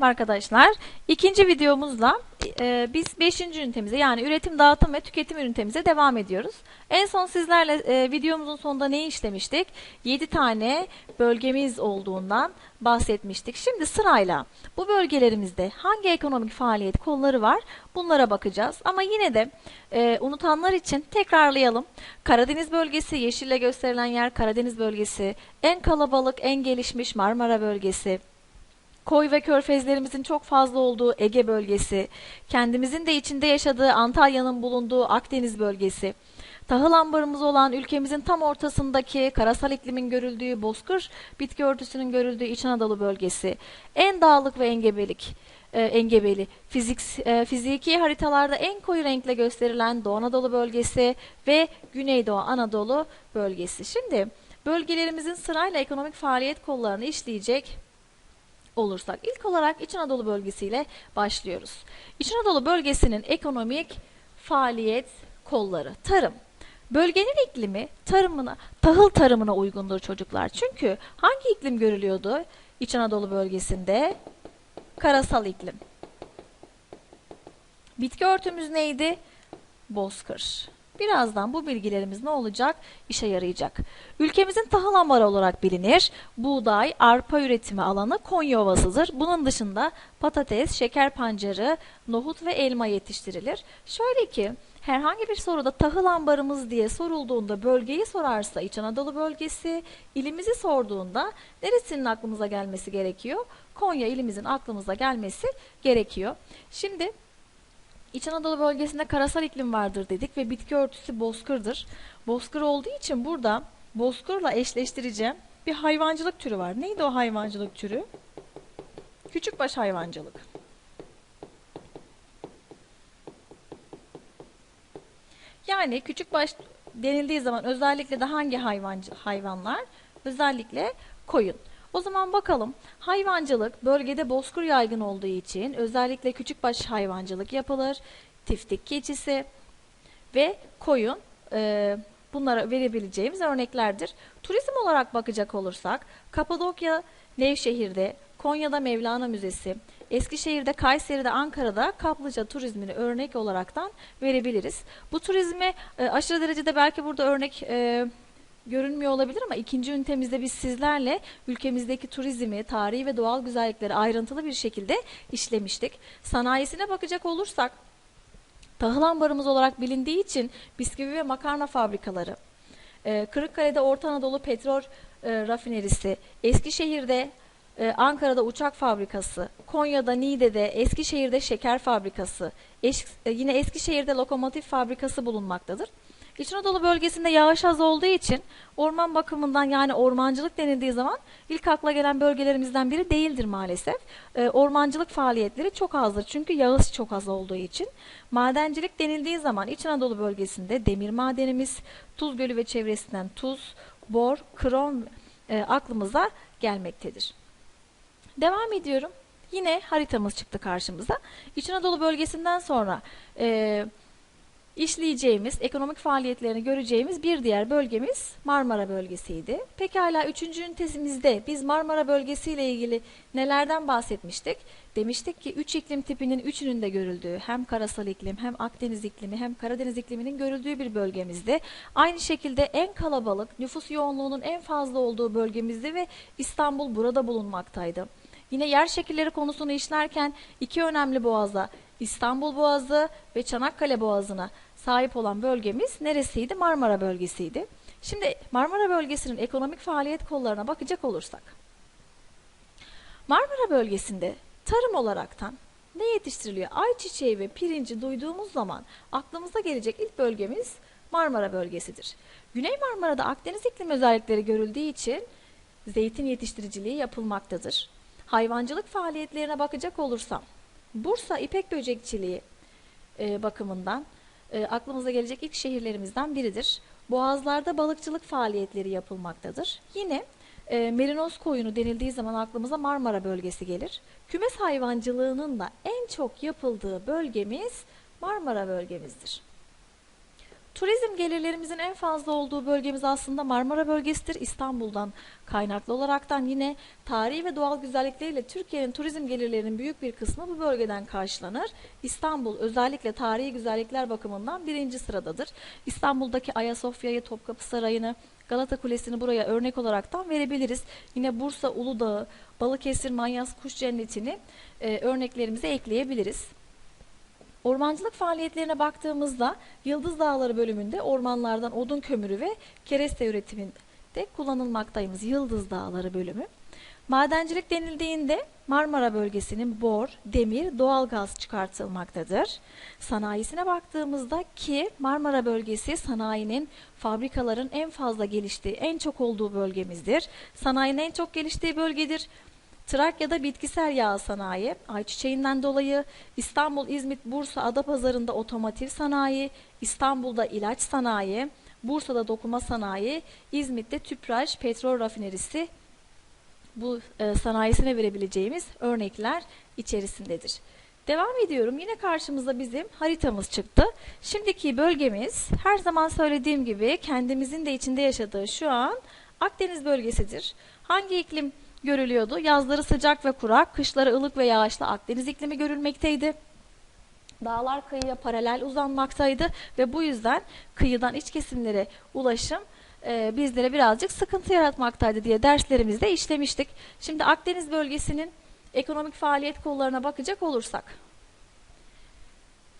Merhaba arkadaşlar. İkinci videomuzla e, biz 5. ünitemize yani üretim, dağıtım ve tüketim ünitemize devam ediyoruz. En son sizlerle e, videomuzun sonunda neyi işlemiştik? 7 tane bölgemiz olduğundan bahsetmiştik. Şimdi sırayla bu bölgelerimizde hangi ekonomik faaliyet kolları var bunlara bakacağız. Ama yine de e, unutanlar için tekrarlayalım. Karadeniz bölgesi, yeşille gösterilen yer Karadeniz bölgesi, en kalabalık, en gelişmiş Marmara bölgesi, koy ve körfezlerimizin çok fazla olduğu Ege bölgesi, kendimizin de içinde yaşadığı Antalya'nın bulunduğu Akdeniz bölgesi, tahıl ambarımız olan ülkemizin tam ortasındaki karasal iklimin görüldüğü Bozkır bitki örtüsünün görüldüğü İç Anadolu bölgesi, en dağlık ve engebelik, e, engebeli, fizik, e, fiziki haritalarda en koyu renkle gösterilen Doğu Anadolu bölgesi ve Güneydoğu Anadolu bölgesi. Şimdi bölgelerimizin sırayla ekonomik faaliyet kollarını işleyecek olursak ilk olarak İç Anadolu bölgesiyle başlıyoruz. İç Anadolu bölgesinin ekonomik faaliyet kolları tarım. Bölgenin iklimi tarımına, tahıl tarımına uygundur çocuklar. Çünkü hangi iklim görülüyordu İç Anadolu bölgesinde? Karasal iklim. Bitki örtümüz neydi? Bozkır. Birazdan bu bilgilerimiz ne olacak? İşe yarayacak. Ülkemizin tahıl ambarı olarak bilinir. Buğday, arpa üretimi alanı Konya Ovası'dır. Bunun dışında patates, şeker pancarı, nohut ve elma yetiştirilir. Şöyle ki herhangi bir soruda tahıl ambarımız diye sorulduğunda bölgeyi sorarsa İç Anadolu bölgesi, ilimizi sorduğunda neresinin aklımıza gelmesi gerekiyor? Konya ilimizin aklımıza gelmesi gerekiyor. Şimdi İç Anadolu bölgesinde karasal iklim vardır dedik ve bitki örtüsü bozkırdır. Bozkır olduğu için burada bozkırla eşleştireceğim bir hayvancılık türü var. Neydi o hayvancılık türü? Küçükbaş hayvancılık. Yani küçükbaş denildiği zaman özellikle de hangi hayvancı, hayvanlar? Özellikle koyun. O zaman bakalım hayvancılık bölgede bozkır yaygın olduğu için özellikle küçükbaş hayvancılık yapılır. Tiftik keçisi ve koyun e, bunlara verebileceğimiz örneklerdir. Turizm olarak bakacak olursak Kapadokya, Nevşehir'de, Konya'da Mevlana Müzesi, Eskişehir'de, Kayseri'de, Ankara'da kaplıca turizmini örnek olaraktan verebiliriz. Bu turizmi e, aşırı derecede belki burada örnek e, görünmüyor olabilir ama ikinci ünitemizde biz sizlerle ülkemizdeki turizmi, tarihi ve doğal güzellikleri ayrıntılı bir şekilde işlemiştik. Sanayisine bakacak olursak tahıl ambarımız olarak bilindiği için bisküvi ve makarna fabrikaları, e, Kırıkkale'de Orta Anadolu Petrol e, Rafinerisi, Eskişehir'de e, Ankara'da uçak fabrikası, Konya'da Niğde'de, Eskişehir'de şeker fabrikası, yine Eskişehir'de lokomotif fabrikası bulunmaktadır. İç Anadolu bölgesinde yağış az olduğu için orman bakımından yani ormancılık denildiği zaman ilk akla gelen bölgelerimizden biri değildir maalesef. E, ormancılık faaliyetleri çok azdır çünkü yağış çok az olduğu için. Madencilik denildiği zaman İç Anadolu bölgesinde demir madenimiz, Tuz Gölü ve çevresinden tuz, bor, krom e, aklımıza gelmektedir. Devam ediyorum. Yine haritamız çıktı karşımıza. İç Anadolu bölgesinden sonra e, işleyeceğimiz, ekonomik faaliyetlerini göreceğimiz bir diğer bölgemiz Marmara bölgesiydi. Pekala 3. ünitesimizde biz Marmara bölgesiyle ilgili nelerden bahsetmiştik? Demiştik ki 3 iklim tipinin üçünün de görüldüğü hem karasal iklim hem Akdeniz iklimi hem Karadeniz ikliminin görüldüğü bir bölgemizde. Aynı şekilde en kalabalık, nüfus yoğunluğunun en fazla olduğu bölgemizde ve İstanbul burada bulunmaktaydı. Yine yer şekilleri konusunu işlerken iki önemli boğaza İstanbul Boğazı ve Çanakkale Boğazı'na sahip olan bölgemiz neresiydi? Marmara bölgesiydi. Şimdi Marmara bölgesinin ekonomik faaliyet kollarına bakacak olursak. Marmara bölgesinde tarım olaraktan ne yetiştiriliyor? Ayçiçeği ve pirinci duyduğumuz zaman aklımıza gelecek ilk bölgemiz Marmara bölgesidir. Güney Marmara'da Akdeniz iklim özellikleri görüldüğü için zeytin yetiştiriciliği yapılmaktadır. Hayvancılık faaliyetlerine bakacak olursam Bursa İpek Böcekçiliği e, bakımından e, aklımıza gelecek ilk şehirlerimizden biridir. Boğazlarda balıkçılık faaliyetleri yapılmaktadır. Yine e, merinos koyunu denildiği zaman aklımıza Marmara bölgesi gelir. Kümes hayvancılığının da en çok yapıldığı bölgemiz Marmara bölgemizdir. Turizm gelirlerimizin en fazla olduğu bölgemiz aslında Marmara bölgesidir. İstanbul'dan kaynaklı olaraktan yine tarihi ve doğal güzellikleriyle Türkiye'nin turizm gelirlerinin büyük bir kısmı bu bölgeden karşılanır. İstanbul özellikle tarihi güzellikler bakımından birinci sıradadır. İstanbul'daki Ayasofya'yı, Topkapı Sarayı'nı, Galata Kulesi'ni buraya örnek olaraktan verebiliriz. Yine Bursa Uludağ'ı, Balıkesir Manyas Kuş Cenneti'ni e, örneklerimize ekleyebiliriz. Ormancılık faaliyetlerine baktığımızda Yıldız Dağları bölümünde ormanlardan odun kömürü ve kereste üretiminde kullanılmaktayız. Yıldız Dağları bölümü. Madencilik denildiğinde Marmara bölgesinin bor, demir, doğalgaz çıkartılmaktadır. Sanayisine baktığımızda ki Marmara bölgesi sanayinin, fabrikaların en fazla geliştiği, en çok olduğu bölgemizdir. Sanayinin en çok geliştiği bölgedir. Trakya'da bitkisel yağ sanayi, ayçiçeğinden dolayı İstanbul, İzmit, Bursa, Adapazarı'nda otomotiv sanayi, İstanbul'da ilaç sanayi, Bursa'da dokuma sanayi, İzmit'te tüpraş, petrol rafinerisi bu e, sanayisine verebileceğimiz örnekler içerisindedir. Devam ediyorum. Yine karşımıza bizim haritamız çıktı. Şimdiki bölgemiz her zaman söylediğim gibi kendimizin de içinde yaşadığı şu an Akdeniz bölgesidir. Hangi iklim görülüyordu? Yazları sıcak ve kurak, kışları ılık ve yağışlı Akdeniz iklimi görülmekteydi. Dağlar kıyıya paralel uzanmaktaydı ve bu yüzden kıyıdan iç kesimlere ulaşım e, bizlere birazcık sıkıntı yaratmaktaydı diye derslerimizde işlemiştik. Şimdi Akdeniz bölgesinin ekonomik faaliyet kollarına bakacak olursak.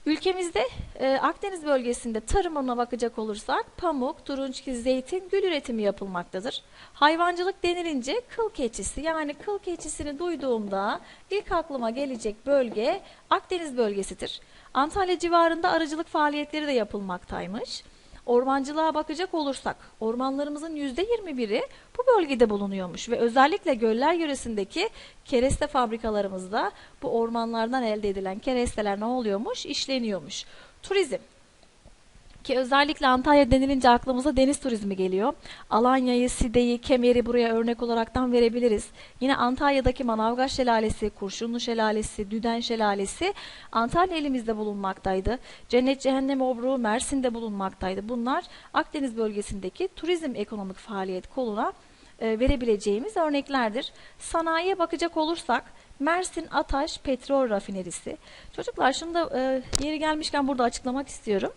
Ülkemizde e, Akdeniz bölgesinde tarımına bakacak olursak pamuk, turunçgil, zeytin, gül üretimi yapılmaktadır. Hayvancılık denilince kıl keçisi yani kıl keçisini duyduğumda ilk aklıma gelecek bölge Akdeniz bölgesidir. Antalya civarında arıcılık faaliyetleri de yapılmaktaymış. Ormancılığa bakacak olursak ormanlarımızın %21'i bu bölgede bulunuyormuş ve özellikle göller yöresindeki kereste fabrikalarımızda bu ormanlardan elde edilen keresteler ne oluyormuş? İşleniyormuş. Turizm ki özellikle Antalya denilince aklımıza deniz turizmi geliyor. Alanya'yı, Side'yi, Kemer'i buraya örnek olaraktan verebiliriz. Yine Antalya'daki Manavgat Şelalesi, Kurşunlu Şelalesi, Düden Şelalesi Antalya elimizde bulunmaktaydı. Cennet Cehennem Obruğu Mersin'de bulunmaktaydı. Bunlar Akdeniz bölgesindeki turizm ekonomik faaliyet koluna e, verebileceğimiz örneklerdir. Sanayiye bakacak olursak Mersin Ataş Petrol Rafinerisi. Çocuklar şunu da e, yeri gelmişken burada açıklamak istiyorum.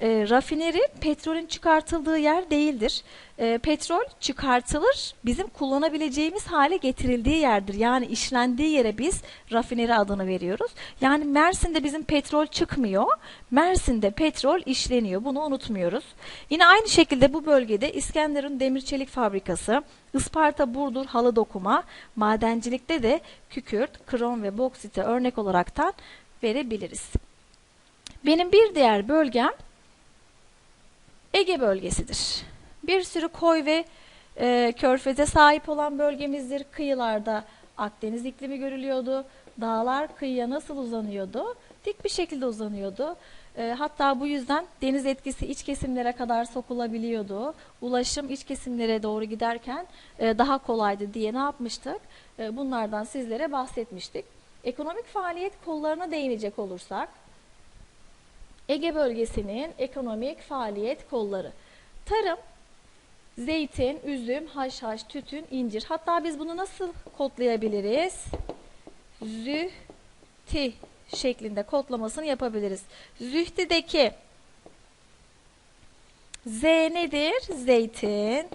E, rafineri petrolün çıkartıldığı yer değildir. E, petrol çıkartılır, bizim kullanabileceğimiz hale getirildiği yerdir. Yani işlendiği yere biz rafineri adını veriyoruz. Yani Mersin'de bizim petrol çıkmıyor, Mersin'de petrol işleniyor. Bunu unutmuyoruz. Yine aynı şekilde bu bölgede İskenderun Demir Çelik Fabrikası, Isparta Burdur halı dokuma, madencilikte de kükürt, krom ve boksite örnek olaraktan verebiliriz. Benim bir diğer bölgem Ege bölgesidir. Bir sürü koy ve e, körfeze sahip olan bölgemizdir. Kıyılarda Akdeniz iklimi görülüyordu. Dağlar kıyıya nasıl uzanıyordu? Dik bir şekilde uzanıyordu. E, hatta bu yüzden deniz etkisi iç kesimlere kadar sokulabiliyordu. Ulaşım iç kesimlere doğru giderken e, daha kolaydı diye ne yapmıştık? E, bunlardan sizlere bahsetmiştik. Ekonomik faaliyet kollarına değinecek olursak, Ege bölgesinin ekonomik faaliyet kolları. Tarım, zeytin, üzüm, haşhaş, tütün, incir. Hatta biz bunu nasıl kodlayabiliriz? Zühti şeklinde kodlamasını yapabiliriz. Zühtideki Z nedir? Zeytin,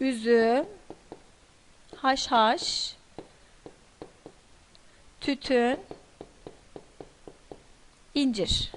üzüm, haşhaş, tütün, incir.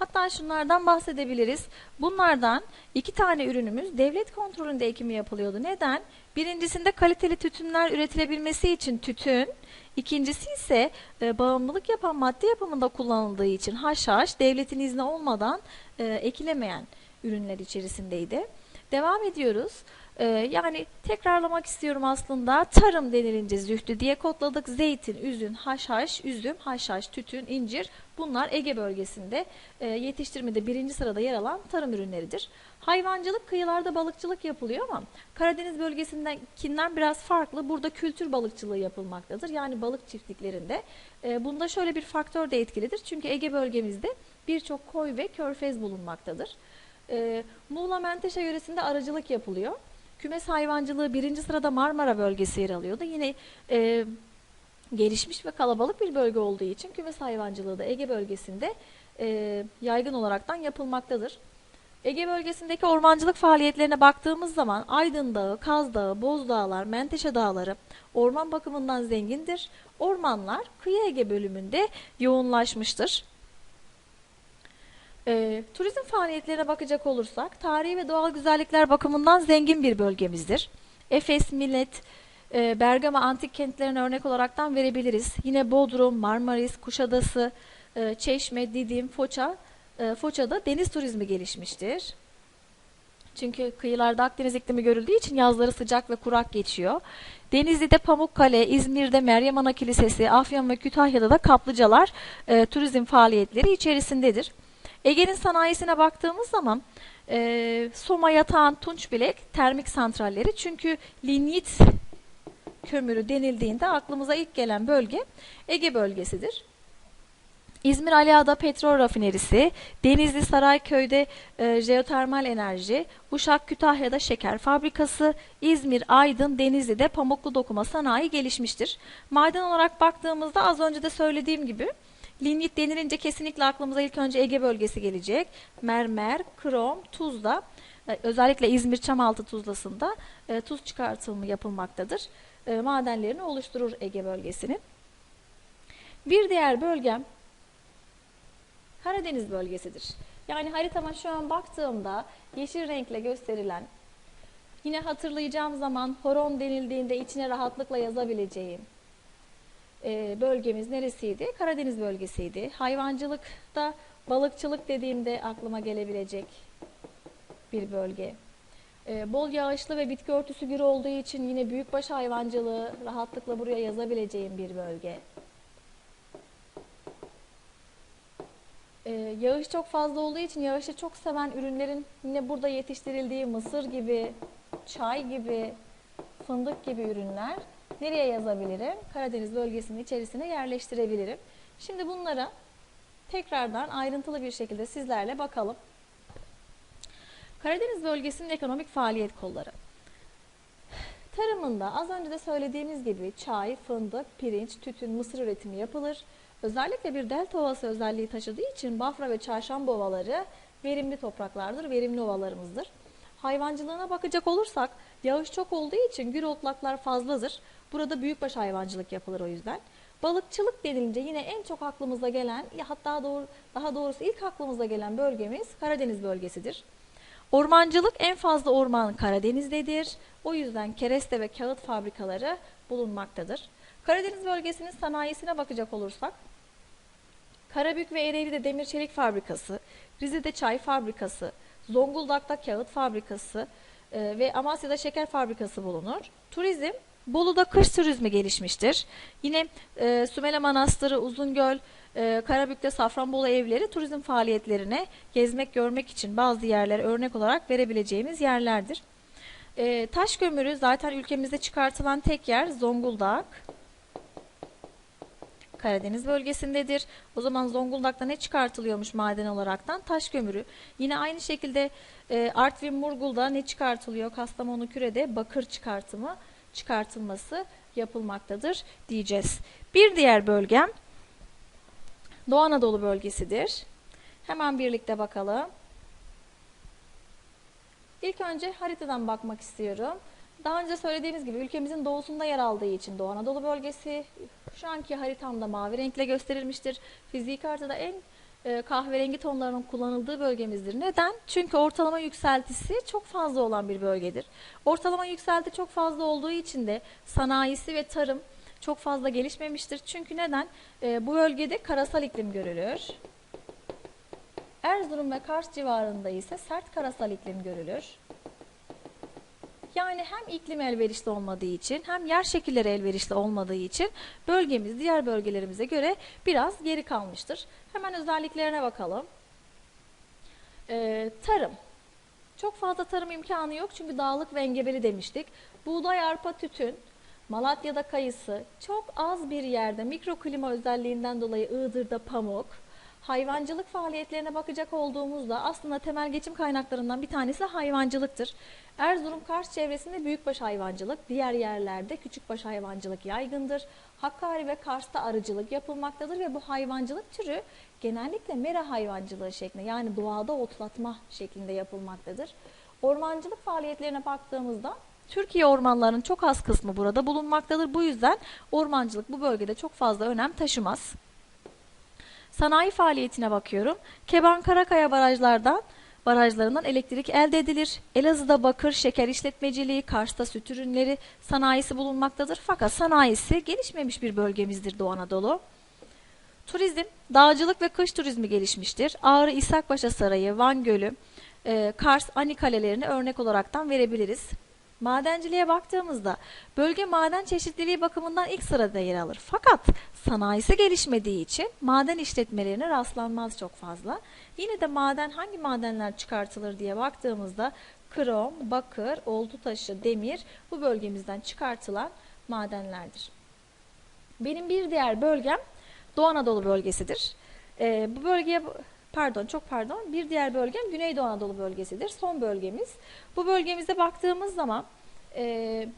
Hatta şunlardan bahsedebiliriz. Bunlardan iki tane ürünümüz devlet kontrolünde ekimi yapılıyordu. Neden? Birincisinde kaliteli tütünler üretilebilmesi için tütün, ikincisi ise e, bağımlılık yapan madde yapımında kullanıldığı için haşhaş devletin izni olmadan e, ekilemeyen ürünler içerisindeydi. Devam ediyoruz. Ee, yani tekrarlamak istiyorum aslında. Tarım denilince zühtü diye kodladık. Zeytin, üzüm, haşhaş, üzüm, haşhaş, tütün, incir bunlar Ege bölgesinde e, yetiştirmede birinci sırada yer alan tarım ürünleridir. Hayvancılık kıyılarda balıkçılık yapılıyor ama Karadeniz bölgesindekinden biraz farklı. Burada kültür balıkçılığı yapılmaktadır. Yani balık çiftliklerinde. E, bunda şöyle bir faktör de etkilidir. Çünkü Ege bölgemizde birçok koy ve körfez bulunmaktadır. E, Muğla Menteşe yöresinde arıcılık yapılıyor. Kümes hayvancılığı birinci sırada Marmara bölgesi yer alıyordu. Yine e, gelişmiş ve kalabalık bir bölge olduğu için kümes hayvancılığı da Ege bölgesinde e, yaygın olaraktan yapılmaktadır. Ege bölgesindeki ormancılık faaliyetlerine baktığımız zaman Aydın Dağı, Kaz Dağı, Boz Dağlar, Menteşe Dağları orman bakımından zengindir. Ormanlar kıyı Ege bölümünde yoğunlaşmıştır. E, turizm faaliyetlerine bakacak olursak tarihi ve doğal güzellikler bakımından zengin bir bölgemizdir. Efes, Millet, e, Bergama antik kentlerine örnek olaraktan verebiliriz. Yine Bodrum, Marmaris, Kuşadası, e, Çeşme, Didim, Foça, e, Foça'da deniz turizmi gelişmiştir. Çünkü kıyılarda Akdeniz iklimi görüldüğü için yazları sıcak ve kurak geçiyor. Denizli'de Pamukkale, İzmir'de Meryem Ana Kilisesi, Afyon ve Kütahya'da da kaplıcalar e, turizm faaliyetleri içerisindedir. Ege'nin sanayisine baktığımız zaman e, Soma, Yatağan, Tunçbilek termik santralleri çünkü linyit kömürü denildiğinde aklımıza ilk gelen bölge Ege bölgesidir. İzmir Aliağa'da petrol rafinerisi, Denizli Sarayköy'de e, jeotermal enerji, Uşak Kütahya'da şeker fabrikası, İzmir, Aydın, Denizli'de pamuklu dokuma sanayi gelişmiştir. Maden olarak baktığımızda az önce de söylediğim gibi linyit denilince kesinlikle aklımıza ilk önce Ege bölgesi gelecek. Mermer, krom, tuzla e, özellikle İzmir Çamaltı tuzlasında e, tuz çıkartımı yapılmaktadır. E, madenlerini oluşturur Ege bölgesinin. Bir diğer bölgem Karadeniz bölgesidir. Yani haritama şu an baktığımda yeşil renkle gösterilen yine hatırlayacağım zaman horon denildiğinde içine rahatlıkla yazabileceğim e, bölgemiz neresiydi? Karadeniz bölgesiydi. Hayvancılıkta balıkçılık dediğimde aklıma gelebilecek bir bölge. E, bol yağışlı ve bitki örtüsü gür olduğu için yine büyükbaş hayvancılığı rahatlıkla buraya yazabileceğim bir bölge. E, yağış çok fazla olduğu için yağışı çok seven ürünlerin yine burada yetiştirildiği mısır gibi, çay gibi, fındık gibi ürünler nereye yazabilirim? Karadeniz bölgesinin içerisine yerleştirebilirim. Şimdi bunlara tekrardan ayrıntılı bir şekilde sizlerle bakalım. Karadeniz bölgesinin ekonomik faaliyet kolları. Tarımında az önce de söylediğimiz gibi çay, fındık, pirinç, tütün, mısır üretimi yapılır. Özellikle bir delta ovası özelliği taşıdığı için Bafra ve Çarşamba ovaları verimli topraklardır, verimli ovalarımızdır. Hayvancılığına bakacak olursak yağış çok olduğu için gür otlaklar fazladır. Burada büyükbaş hayvancılık yapılır o yüzden. Balıkçılık denilince yine en çok aklımıza gelen, hatta doğru, daha doğrusu ilk aklımıza gelen bölgemiz Karadeniz bölgesidir. Ormancılık en fazla orman Karadeniz'dedir. O yüzden kereste ve kağıt fabrikaları bulunmaktadır. Karadeniz bölgesinin sanayisine bakacak olursak, Karabük ve Ereğli'de demir çelik fabrikası, Rize'de çay fabrikası, Zonguldak'ta kağıt fabrikası e, ve Amasya'da şeker fabrikası bulunur. Turizm Bolu'da kış turizmi gelişmiştir. Yine e, Sümele Manastırı, Uzungöl, e, Karabük'te Safranbolu evleri turizm faaliyetlerine gezmek, görmek için bazı yerler örnek olarak verebileceğimiz yerlerdir. E, taş kömürü zaten ülkemizde çıkartılan tek yer Zonguldak. Karadeniz bölgesindedir. O zaman Zonguldak'ta ne çıkartılıyormuş maden olaraktan? Taş kömürü. Yine aynı şekilde e, Artvin Murgul'da ne çıkartılıyor? Kastamonu Küre'de bakır çıkartımı çıkartılması yapılmaktadır diyeceğiz. Bir diğer bölgem Doğu Anadolu bölgesidir. Hemen birlikte bakalım. İlk önce haritadan bakmak istiyorum. Daha önce söylediğimiz gibi ülkemizin doğusunda yer aldığı için Doğu Anadolu bölgesi şu anki haritamda mavi renkle gösterilmiştir. Fizik haritada en e, kahverengi tonlarının kullanıldığı bölgemizdir. Neden? Çünkü ortalama yükseltisi çok fazla olan bir bölgedir. Ortalama yükselti çok fazla olduğu için de sanayisi ve tarım çok fazla gelişmemiştir. Çünkü neden? E, bu bölgede karasal iklim görülür. Erzurum ve Kars civarında ise sert karasal iklim görülür. Yani hem iklim elverişli olmadığı için hem yer şekilleri elverişli olmadığı için bölgemiz diğer bölgelerimize göre biraz geri kalmıştır. Hemen özelliklerine bakalım. Ee, tarım. Çok fazla tarım imkanı yok çünkü dağlık ve engebeli demiştik. Buğday, arpa, tütün, Malatya'da kayısı, çok az bir yerde mikroklima özelliğinden dolayı Iğdır'da pamuk, Hayvancılık faaliyetlerine bakacak olduğumuzda aslında temel geçim kaynaklarından bir tanesi hayvancılıktır. Erzurum Kars çevresinde büyükbaş hayvancılık, diğer yerlerde küçükbaş hayvancılık yaygındır. Hakkari ve Kars'ta arıcılık yapılmaktadır ve bu hayvancılık türü genellikle mera hayvancılığı şeklinde yani doğada otlatma şeklinde yapılmaktadır. Ormancılık faaliyetlerine baktığımızda Türkiye ormanlarının çok az kısmı burada bulunmaktadır. Bu yüzden ormancılık bu bölgede çok fazla önem taşımaz. Sanayi faaliyetine bakıyorum. Keban Karakaya barajlardan barajlarından elektrik elde edilir. Elazığ'da bakır, şeker işletmeciliği, Kars'ta süt ürünleri sanayisi bulunmaktadır. Fakat sanayisi gelişmemiş bir bölgemizdir Doğu Anadolu. Turizm, dağcılık ve kış turizmi gelişmiştir. Ağrı İshakpaşa Sarayı, Van Gölü, e, Kars, Ani kalelerini örnek olaraktan verebiliriz. Madenciliğe baktığımızda bölge maden çeşitliliği bakımından ilk sırada yer alır. Fakat sanayisi gelişmediği için maden işletmelerine rastlanmaz çok fazla. Yine de maden hangi madenler çıkartılır diye baktığımızda krom, bakır, oltu taşı, demir bu bölgemizden çıkartılan madenlerdir. Benim bir diğer bölgem Doğu Anadolu bölgesidir. Ee, bu bölgeye pardon çok pardon bir diğer bölgem Güneydoğu Anadolu bölgesidir. Son bölgemiz. Bu bölgemize baktığımız zaman e,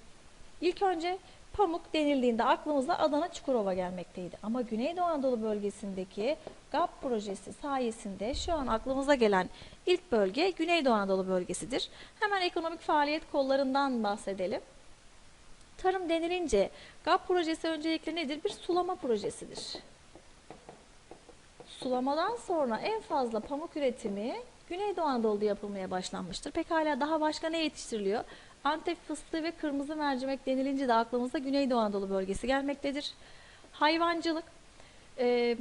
ilk önce pamuk denildiğinde aklımıza Adana Çukurova gelmekteydi. Ama Güneydoğu Anadolu bölgesindeki GAP projesi sayesinde şu an aklımıza gelen ilk bölge Güneydoğu Anadolu bölgesidir. Hemen ekonomik faaliyet kollarından bahsedelim. Tarım denilince GAP projesi öncelikle nedir? Bir sulama projesidir. Sulamadan sonra en fazla pamuk üretimi Güneydoğu Anadolu'da yapılmaya başlanmıştır. Pekala daha başka ne yetiştiriliyor? Antep fıstığı ve kırmızı mercimek denilince de aklımıza Güneydoğu Anadolu bölgesi gelmektedir. Hayvancılık, e,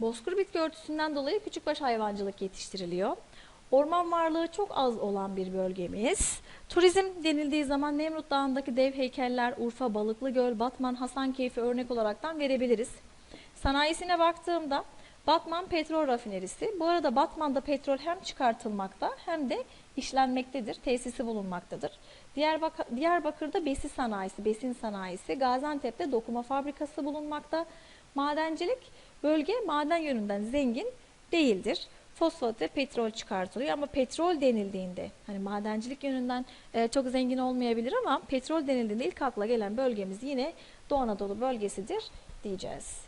bozkır bitki örtüsünden dolayı küçükbaş hayvancılık yetiştiriliyor. Orman varlığı çok az olan bir bölgemiz. Turizm denildiği zaman Nemrut Dağı'ndaki dev heykeller, Urfa, Balıklıgöl, Batman, Hasankeyf'i örnek olaraktan verebiliriz. Sanayisine baktığımda Batman Petrol Rafinerisi. Bu arada Batman'da petrol hem çıkartılmakta hem de işlenmektedir. Tesisi bulunmaktadır. Diyarbakır, Diyarbakır'da besi sanayisi, besin sanayisi. Gaziantep'te dokuma fabrikası bulunmakta. Madencilik bölge maden yönünden zengin değildir. Fosfat ve petrol çıkartılıyor ama petrol denildiğinde hani madencilik yönünden e, çok zengin olmayabilir ama petrol denildiğinde ilk akla gelen bölgemiz yine Doğu Anadolu bölgesidir diyeceğiz.